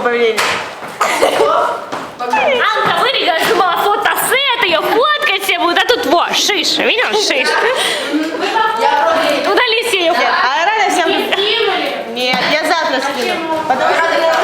управления. Анка вырегала, снимала фотосет, ее фоткать все будет а тут во шиша, видел, шиша. Удали все ее фотки. А рано всем... Нет, я завтра скину.